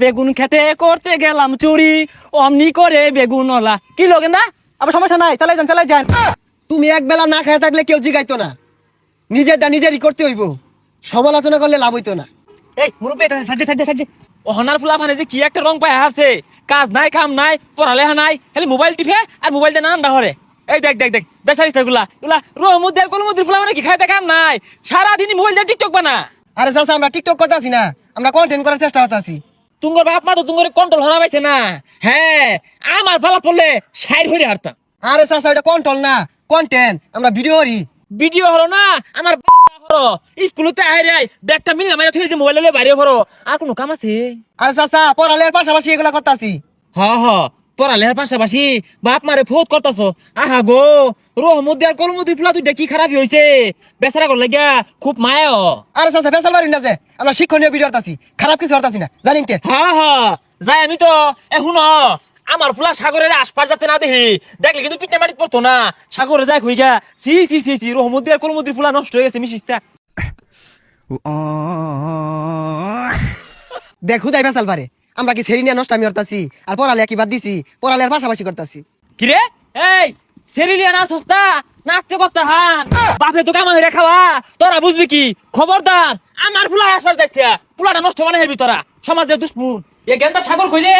বেগুন খেতে করতে গেলাম চুরি। অমনি করে বেগুন ওলা কি লোক না? আবার সমস্যা নাই চালাই যান চালাই যান। তুমি এক বেলা না খায় থাকলে কেউ জিগাইতো না। নিজেরটা নিজেরই করতে হইব। সমালোচনা করলে লাভ হইতো না। এই মুরব্বী এটা সাইডে সাইডে সাইডে অহনার ফুলা মানে যে কি একটা রং পায় আসছে কাজ নাই কাম নাই পড়ালেখা নাই খালি মোবাইল টিপে আর মোবাইল দিয়ে নান হরে। এই দেখ দেখ দেখ বেসারিসগুলা এগুলা। রহমুদ্দের কলমুদ্দির ফুলা মানে কি? খাইতে কাম নাই। সারাদিন মোবাইল দিয়ে টিকটক বানা। আরে চাচা আমরা টিকটক করতেছি না। আমরা কন্টেন্ট করার চেষ্টা করতেছি তুঙ্গর বাপ মা তো তুঙ্গরে কন্ট্রোল হারা পাইছে না। হ্যাঁ আমার ফালা পড়লে সাইড হইরে হারতাম। আরে চাচা এটা কন্ট্রোল না কন্টেন্ট আমরা ভিডিও হরি ভিডিও হলো না আমার হলো। স্কুলতে আইরে ব্যাগটা মিলে মাইরা থইছে মোবাইল লয়ে বাইরে হরো আর কোনো কাম আছে? আরে চাচা পড়ালের পাশাপাশি এগুলা করতেছি। হ হ। পড়ালেখার পাশাপাশি বাপ মারে ফোত করতাছো। আহা গো রহমুদ্দি আর কলমুদ্দি ফুলা তুইটা কি খারাপ হইছে। বেচারা করলে গিয়া খুব মায়া। আরে চাচা ফেসাল বাড়ি না যে আমরা শিক্ষণীয় ভিডিও করতেছি খারাপ কিছু করতেছি না। জানিন কে? হা হা যাই আমি তো। এখন আমার ফুলা সাগরের আশপাশ যাতে না দেখি দেখলে কিন্তু পিঠে মাটিত পড়তো না। সাগরে যাই কই গা সি সি সি সি রহমুদ্দি আর কলমুদ্দি ফুলা নষ্ট হয়ে গেছে মিশিস্তা দেখো হুদাই ফেসাল পারে আমরা কি সেরি নিয়ে নষ্ট আমি করতেছি? আর পড়ালে কি বাদ দিছি? পড়ালের পাশাপাশি করতেছি। কিরে? এই সেরিলিয়া না সস্তা নাচতে করতে হান। বাপে তো কামা হইরা খাওয়া। তোরা বুঝবি কি? খবরদার আমার ফুলা আশপাশ যাইছে ফুলাটা নষ্ট মানে হেবি তোরা। সমাজের দুশ্মন। এ গেন্দা সাগর কইলে?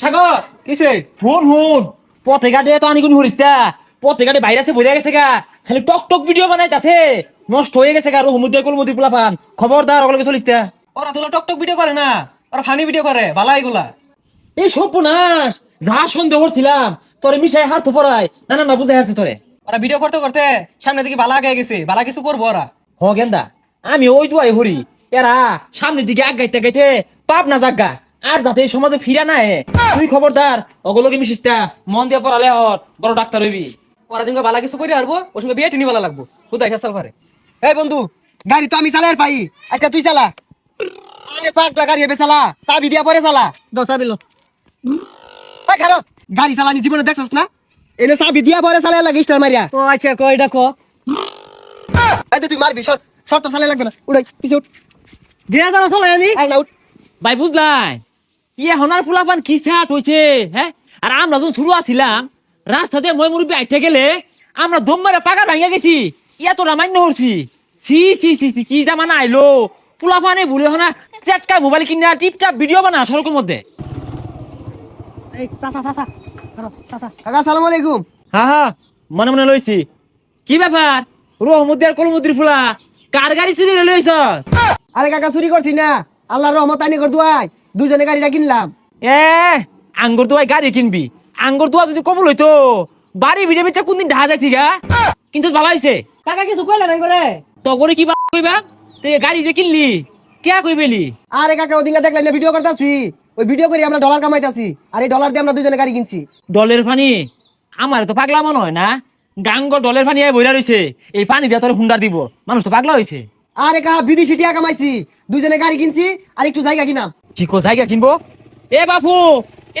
সাগর? কিসে? হুন হুন। পথে ঘাটে তো আনি কোন হরিস্তা পথে ঘাটে বাইরে আছে বইরা গেছে গা। খালি টক টক ভিডিও বানাইতাছে। নষ্ট হয়ে গেছে গা রহমুদ্দিয়া কলমুদ্দি ফুলা পান খবরদার ওগুলোকে চলিস্তা ওরা তো টকটক ভিডিও করে না। ওরা ফানি ভিডিও করে ভালো এগুলা। এই সর্বনাশ যা সন্দেহ করছিলাম তোরে মিশাই হাত পড়ায় না না না বুঝাই হারছে তোরে। ওরা ভিডিও করতে করতে সামনে দিকে বালা আগে গেছে বালা কিছু করব ওরা। হ গেন্দা আমি ওই দুয়াই হরি এরা সামনের দিকে আগাইতে গাইতে পাপ না জাগা আর যাতে এই সমাজে ফিরা না এ। তুই খবরদার অগলকে মিশিস্তা মন দিয়ে পড়ালে হর বড় ডাক্তার হইবি। ওরা সঙ্গে বালা কিছু করে আসব ওর সঙ্গে বিয়ে টিনি বালা লাগবো। কোথায় ফেসাল পারে এই বন্ধু গাড়ি তো আমি চালাই পাই আজকে তুই চালা। আরে পাগলা গাড়ি হবে চালা চাবি দিয়া পরে চালা। দশা বিল এই খারো গাড়ি চালানি জীবনে দেখছস না? এনে চাবি দিয়া পরে চালাই লাগে স্টার মারিয়া। ও আচ্ছা কয়টা ক। এই তুই মারবি সর সর তো চালাই লাগবে না। উড়াই পিছে উঠ। দিয়া দাঁড়া চলে আমি আর না উঠ। ভাই বুঝলাই? ইয়ে হনার ফুলাপান কি স্যাট হয়েছে হ্যাঁ? আর আমরা যখন শুরু আছিলাম রাস্তাতে মই মুরব্বী আইতে গেলে আমরা দম মারে পাকা ভাঙিয়া গেছি। ইয়া তোরা মান্য হরছি সি সি সি সি কি জামানা আইলো? ফুলাপানে ভুলে হনা চেটকা মোবাইল কিনা টিপটা ভিডিও বানা সড়কের মধ্যে। কাকা আলাইকুম। হা হা মনে মনে লইছি। কি ব্যাপার? রহমুদ্দি আর কলমুদ্দির ফুলা। কার গাড়ি চুরি লইছস? আরে কাকা চুরি করছি না। আল্লাহর রহমত আইনি কর দুয়াই দুজনে গাড়িটা কিনলাম। এ আঙ্গুর দোয়াই গাড়ি কিনবি। আঙ্গুর দোয়া যদি কবল হইতো বাড়ি ভিজে বেচা কোনদিন ঢাকা যাই থিকা কিন্তু ভালো হইছে? কাকা কিছু কইলে নাই করে তো করে কি বা কইবা? তুই গাড়ি যে কিনলি। কে কইবেলি আরে কাকা ওদিনকে দেখলাম না ভিডিও করতেছি। ওই ভিডিও করে আমরা ডলার কামাইতাছি। আর এই ডলার দিয়ে আমরা দুজনে গাড়ি কিনছি। ডলের পানি আমার তো পাগলা মনে হয় না? গাঙ্গ ডলের পানি বইরা রইছে। এই পানি দিয়ে তোর হুন্ডার দিব। মানুষ তো পাগলা হইছে। আরে কাকা বিদেশি টিয়া কামাইছি। দুজনে গাড়ি কিনছি আর একটু জায়গা কিনাম। কি কো জায়গা কিনবো? এ বাপু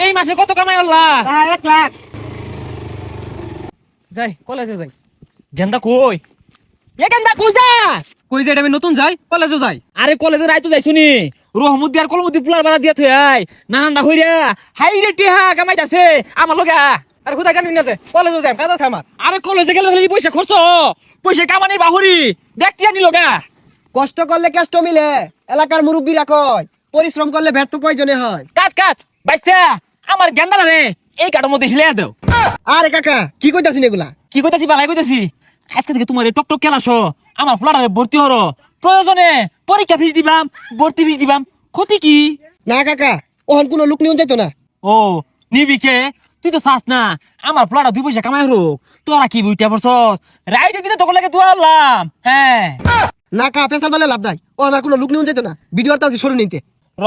এই মাসে কত কামাই আল্লাহ এক লাখ। যাই কলেজে যাই। গেন্দা কই? এ গেন্দা কই যাস কই আমি নতুন যাই? কলেজে যাই? আরে কলেজের আইতো যাইছো নি রহমুদ্দি আর কলমুদ্দি পুলার দিয়া থই আই না না হইরা হাই রে টিহা কামাইতাছে আমার লগে। আর কোথায় কানি কলেজে যাই কাজ আছে আমার। আরে কলেজে গেলে খালি পয়সা খরচ। পয়সা কামানি বাহুরি। দেখতি আনি লগা কষ্ট করলে কেষ্ট মিলে এলাকার মুরব্বীরা কয় পরিশ্রম করলে ব্যর্থ কয়জনে হয়? কাট কাট বাইস্তা আমার গেন্দা রে এই কাটার মধ্যে হিলে দাও। আরে কাকা কি কইতাছিস এগুলা? কি কইতাছি বালাই কইতাছি? আজকে থেকে তোমার এই টক টক খেলাস আমার ফ্লাটারে ভর্তি হরো। প্রয়োজনে পরীক্ষা ফিস দিবাম ভর্তি ফিস দিবাম। ক্ষতি কি? না কাকা ওহন কোনো লোক নিয়ে যেত না। ও নিবি কে? তুই তো চাস না আমার ফ্লাটা দুই পয়সা কামাই হোক। তোরা কি বুইটা পড়ছস? রাইতে দিনে তোকে লাগে তুই আনলাম হ্যাঁ। না কা পেশাল বলে লাভ নাই। ও আমার কোনো লোক নিয়ে যেত না। ভিডিও আছে সরু নিতে। র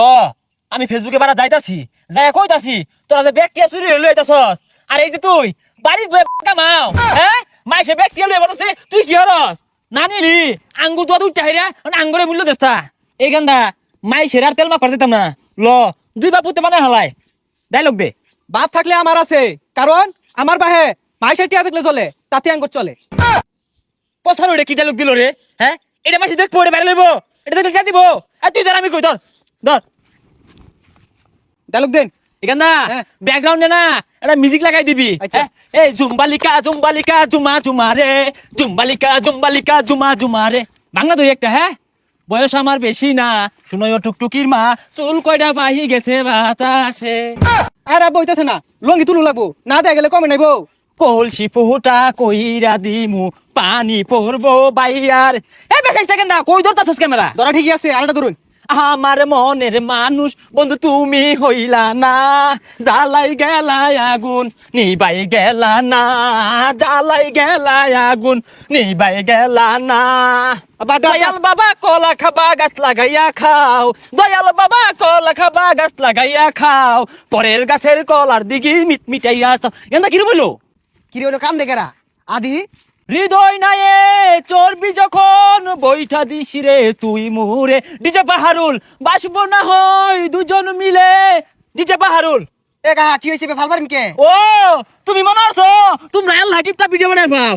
আমি ফেসবুকে বারা যাইতাছি। যাই কইতাছি তোরা যে ব্যাগটিয়া চুরি হয়ে লইতাছস। আর এই যে তুই বাড়ির বয়ে কামাও। হ্যাঁ? মাইসে বলছে তুই কি হরস? না নিলি আঙ্গুর তো উঠতে হাইরা আঙ্গুরে মূল্য দেস্তা এই গান্দা মাইসের আর তেল মাফার যেতাম না। ল দুই বাপুতে পুতে মানে হালাই ডাইলগ দে। বাপ থাকলে আমার আছে। কারণ আমার বাহে মাইসা টিয়া দেখলে চলে তাতে আঙ্গুর চলে। পছার ওটা কি ডাইলগ দিল রে? হ্যাঁ? এটা মাসে দেখব এটা লইব। এটা দেখলে দিব। আর তুই ধর আমি কই ধর ধর। ডায়লগ দেন। এখান না। ব্যাকগ্রাউন্ডে না একটা মিউজিক লাগাই দিবি। আচ্ছা। হ্যাঁ? এই জুম্বালিকা জুম্বালিকা জুমা জুমা রে। জুম্বালিকা জুম্বালিকা জুমা জুমা রে। বাংলা দুই একটা হ্যাঁ? বয়স আমার বেশি না। শুনোয় টুকটুকির মা চুল কয়টা বাহি গেছে বাতাসে। আর আব্বা হইতাছে না। লঙ্গি তুলু লাগবো। না দেয়া গেলে কমে নাইবো। কলসি ফুটা কইরা দিমু পানি পড়ব বাইয়ার। এ বেকাইছ থাকেন না কই ধরতাছস ক্যামেরা? ধরা ঠিকই আছে আরেকটা ধরুন। আমার মনের মানুষ বন্ধু তুমি হইলা না। জ্বালাই গেলাই আগুন নিবাই গেলা না। জ্বালাই গেলাই আগুন নিবাই গেলা না। দয়াল বাবা কলা খাবা গাছ লাগাইয়া খাও। দয়াল বাবা কলা খাবা গাছ লাগাইয়া খাও। পরের গাছের কলার দিকে মিট মিটাইয়া এটা কি বলো? কি হলো কান দেখেরা আদি হৃদয় নাই চর্বি যখন বৈঠা দিস রে তুই মুরে ডিজে বাহারুল বাসব না হই দুজন মিলে। ডিজে বাহারুল এ কি হয়েছে ভালো পারিম কে? ও তুমি মনে আছো? তোমরা আল্লাহ হাটিপটা ভিডিও বানাই পাও।